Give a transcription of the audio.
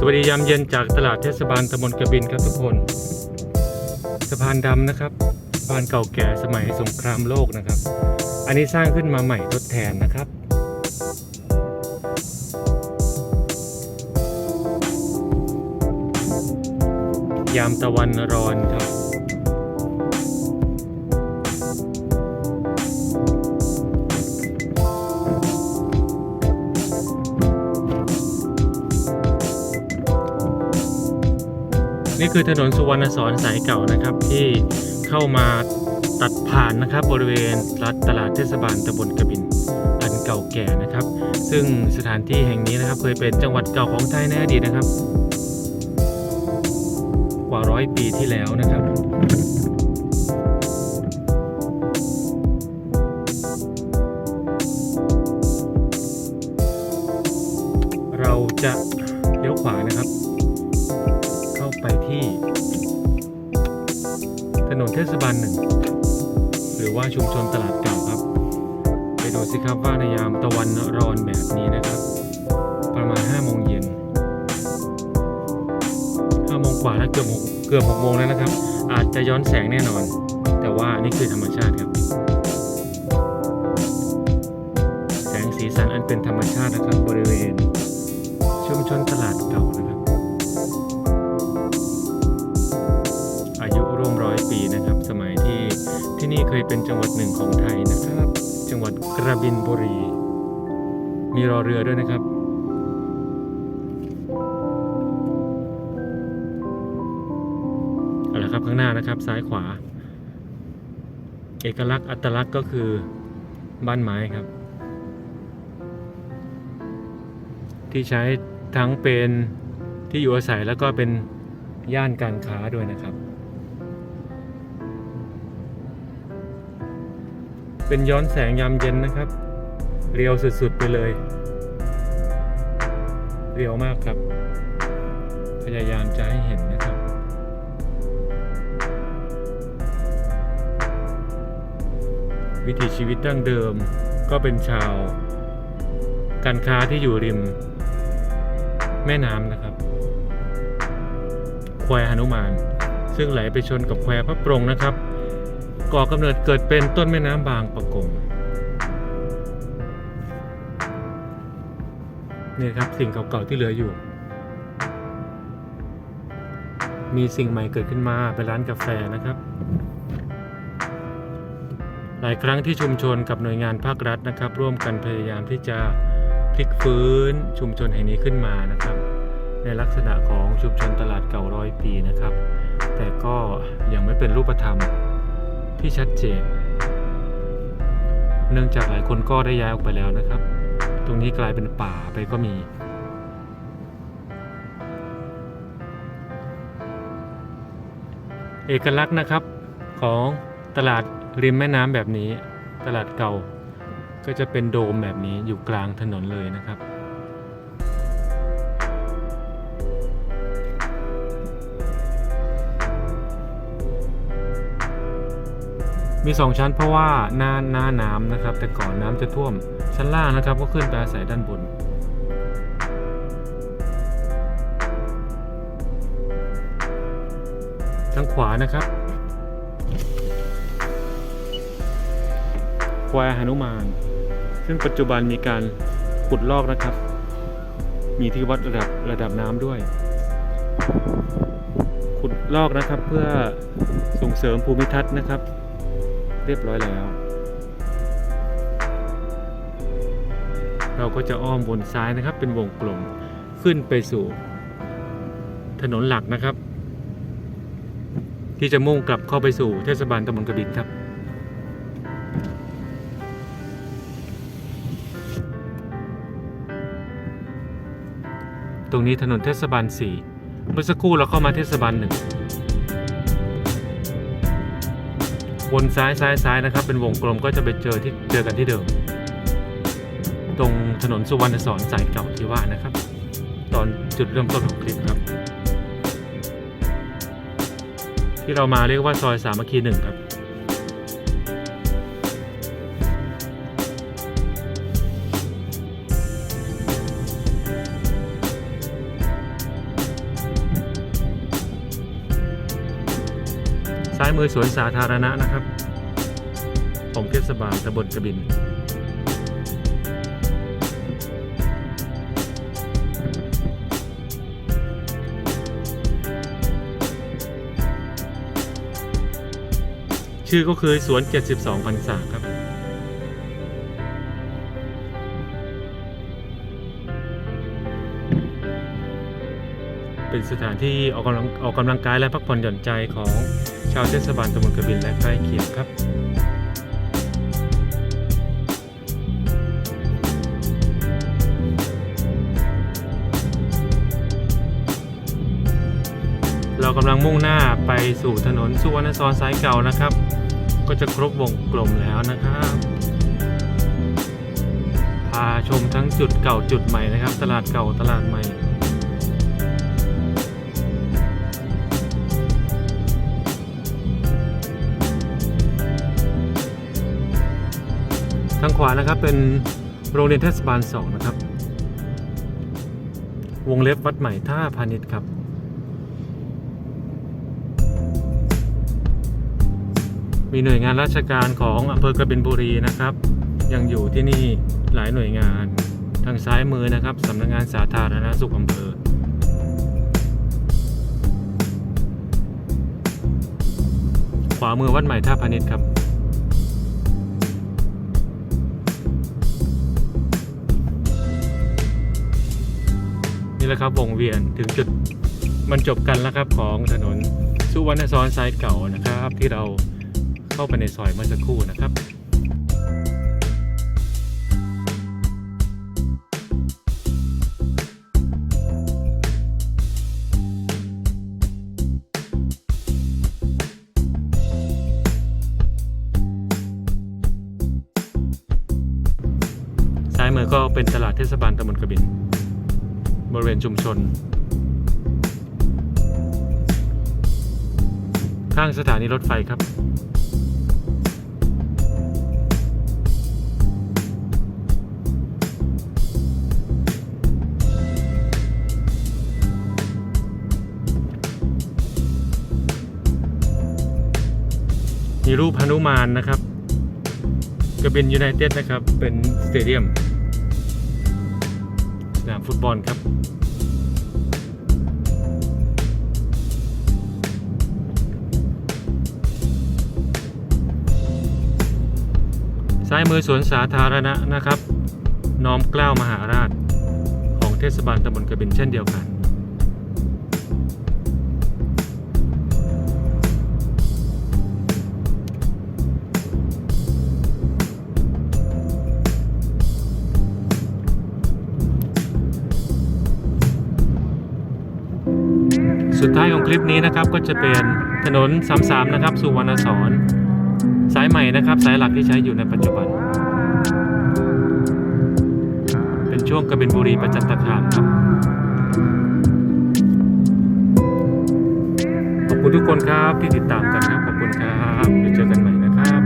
สวัสดียามเย็นจากตลาดเทศบาลตำบลกระบินครับทุกคน สะพานดำนะครับสะพานเก่าแก่สมัยสงครามโลกนะครับ อันนี้สร้างขึ้นมาใหม่ทดแทนนะครับยามตะวันรอนครับ นี่คือถนนสุวรรณสอนสายเก่านะครับที่เข้ามาตัดผ่านนะครับบริเวณรัฐตลาดเทศบาลตำบลกระบินอันเก่าแก่นะครับ ซึ่งสถานที่แห่งนี้นะครับ เคยเป็นจังหวัดเก่าของไทยในอดีตนะครับ กว่าร้อยปีที่แล้วนะครับเราจะเลี้ยวขวานะครับ ที่ ถนนเทศบาลหนึ่ง หรือว่าชุมชนตลาดเก่าครับ ไปดูสิครับว่าในยามตะวันร้อนแบบนี้นะครับ ประมาณ5โมงเย็น5โมงกว่าแล้วเกือบหกเกือบ6โมงแล้วนะครับ อาจจะย้อนแสงแน่นอน แต่ว่านี่คือธรรมชาติครับ จังหวัดหนึ่งของไทยนะครับ จังหวัดกระบินบุรี มีรอเรือด้วยนะครับ เอาละครับข้างหน้านะครับซ้ายขวา เอกลักษณ์อัตลักษณ์ก็คือบ้านไม้ครับ ที่ใช้ทั้งเป็นที่อยู่อาศัยแล้วก็เป็นย่านการค้าด้วยนะครับ เป็นย้อนแสงยามเย็นนะครับ เรียวสุดๆไปเลย เรียวมากครับ พยายามจะให้เห็นนะครับ วิถีชีวิตดั้งเดิมก็เป็นชาว การค้าที่อยู่ริม แม่น้ำนะครับ แควหนุมาน ซึ่งไหลไปชนกับแควพระปรงนะครับ ก่อกำเนิดเกิดเป็นต้นแม่น้ำบางปะกงนี่ครับสิ่งเก่าๆที่เหลืออยู่ มีสิ่งใหม่เกิดขึ้นมาเป็นร้านกาแฟนะครับ หลายครั้งที่ชุมชนกับหน่วยงานภาครัฐนะครับ ร่วมกันพยายามที่จะพลิกฟื้นชุมชนแห่งนี้ขึ้นมานะครับ ในลักษณะของชุมชนตลาดเก่าร้อยปีนะครับ แต่ก็ยังไม่เป็นรูปธรรม ที่ชัดเจน เนื่องจากหลายคนก็ได้ย้ายออกไปแล้วนะครับ ตรงนี้กลายเป็นป่าไปก็มี เอกลักษณ์นะครับของตลาดริมแม่น้ำแบบนี้ ตลาดเก่าก็จะเป็นโดมแบบนี้อยู่กลางถนนเลยนะครับ มีสองชั้นเพราะว่าหน้าหน้าน้ำนะครับ แต่ก่อนน้ำจะท่วมชั้นล่างนะครับ ก็ขึ้นไปอาศัยด้านบน ทางขวานะครับแควหนุมาน ซึ่งปัจจุบันมีการขุดลอกนะครับ มีที่วัดระดับระดับน้ำด้วย ขุดลอกนะครับเพื่อส่งเสริมภูมิทัศน์นะครับ เรียบร้อยแล้ว เราก็จะอ้อมบนซ้ายนะครับ เป็นวงกลมขึ้นไปสู่ ถนนหลักนะครับ ที่จะมุ่งกลับเข้าไปสู่เทศบาลตำบลกระบินครับตรงนี้ถนนเทศบาล 4 เมื่อสักครู่เราเข้ามาเทศบาล 1 วนซ้ายซ้ายซ้ายนะครับ เป็นวงกลมก็จะไปเจอที่เจอกันที่เดิม ตรงถนนสุวรรณสอนสายเก่าที่ว่านะครับ ตอนจุดเริ่มต้นของคลิปครับ ที่เรามาเรียกว่าซอยสามัคคีหนึ่งครับ ซ้ายมือสวนสาธารณะนะครับ ของเทศบาลตำบลกระบิน ชื่อก็คือสวน 72พรรษาครับเป็นสถานที่ออกกำลังออกกำลังกายและพักผ่อนหย่อนใจของาวเทศบาลตำบลกระบินและใกล้เคียงครับเรากำลังมุ่งหน้าไปสู่ถนนสุวรรณซอนสายเก่านะครับ ก็จะครบวงกลมแล้วนะครับ พาชมทั้งจุดเก่าจุดใหม่นะครับ ตลาดเก่าตลาดใหม่ ทางขวานะครับเป็นโรงเรียนเทศบาลสองนะครับ วงเล็บวัดใหม่ท่าพาณิชย์ครับ มีหน่วยงานราชการของอำเภอกระบินบุรีนะครับ ยังอยู่ที่นี่หลายหน่วยงานทางซ้ายมือนะครับสำนักงานสาธารณสุขอำเภอขวามือวัดใหม่ท่าพาณิชย์ครับ แหละครับวงเวียนถึงจุดบรรจบกันแล้วครับของถนนสุวรรณซอนสายเก่านะครับ ที่เราเข้าไปในซอยเมื่อสักครู่นะครับซ้ายมือก็เป็นตลาดเทศบาลตำบลกระบิน บริเวณชุมชน ข้างสถานีรถไฟครับ มีรูปฮนุมานนะครับกระบินยูไนเต็ดนะครับ เป็นสเตเดียม นามฟุตบอลครับซ้ายมือสวนสาธารณะนะครับ น้อมเกล้าวมหาราช ของเทศบาลตำบลกระบินเช่นเดียวกัน สุดท้ายของคลิปนี้นะครับก็จะเป็นถนน33นะครับสุวรรณสอนสายใหม่นะครับ สายหลักที่ใช้อยู่ในปัจจุบัน เป็นช่วงกบินบุรีประจันตคามครับขอบคุณทุกคนครับที่ติดตามกันครับขอบคุณครับเดี๋ยวเจอกันใหม่นะครับ